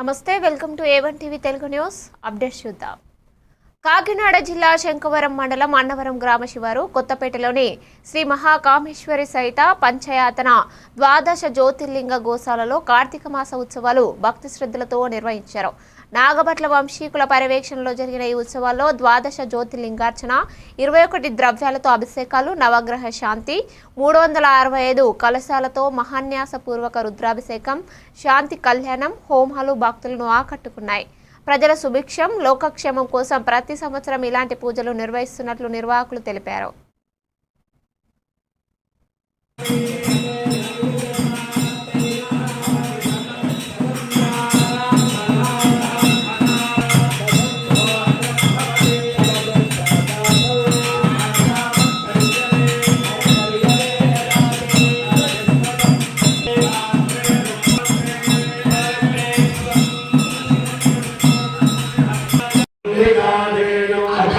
నమస్తే welcome to A one TV Telugu news. Updates చూద్దాం. కాకినాడ జిల్లా శంఖవరం మండలం అన్నవరం గ్రామ శివారు కొత్తపేటలోని శ్రీ మహాకామేశ్వరి సహిత పంచయాతన ద్వాదశ జ్యోతిర్లింగ గోశాలలో కార్తీక మాస ఉత్సవాలు భక్తి శ్రద్ధలతో నిర్వహించారు. నాగభట్ల వంశీకుల పర్యవేక్షణలో జరిగిన ఈ ఉత్సవాల్లో ద్వాదశ జ్యోతిర్లింగార్చన ఇరవై ఒకటి ద్రవ్యాలతో అభిషేకాలు నవగ్రహ శాంతి మూడు వందల అరవై ఐదు కలశాలతో మహాన్యాసపూర్వక రుద్రాభిషేకం శాంతి కళ్యాణం హోమాలు భక్తులను ఆకట్టుకున్నాయి. ప్రజల సుభిక్షం లోకక్షేమం కోసం ప్రతి సంవత్సరం ఇలాంటి పూజలు నిర్వహిస్తున్నట్లు నిర్వాహకులు తెలిపారు.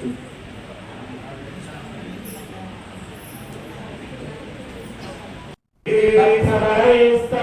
Thank you.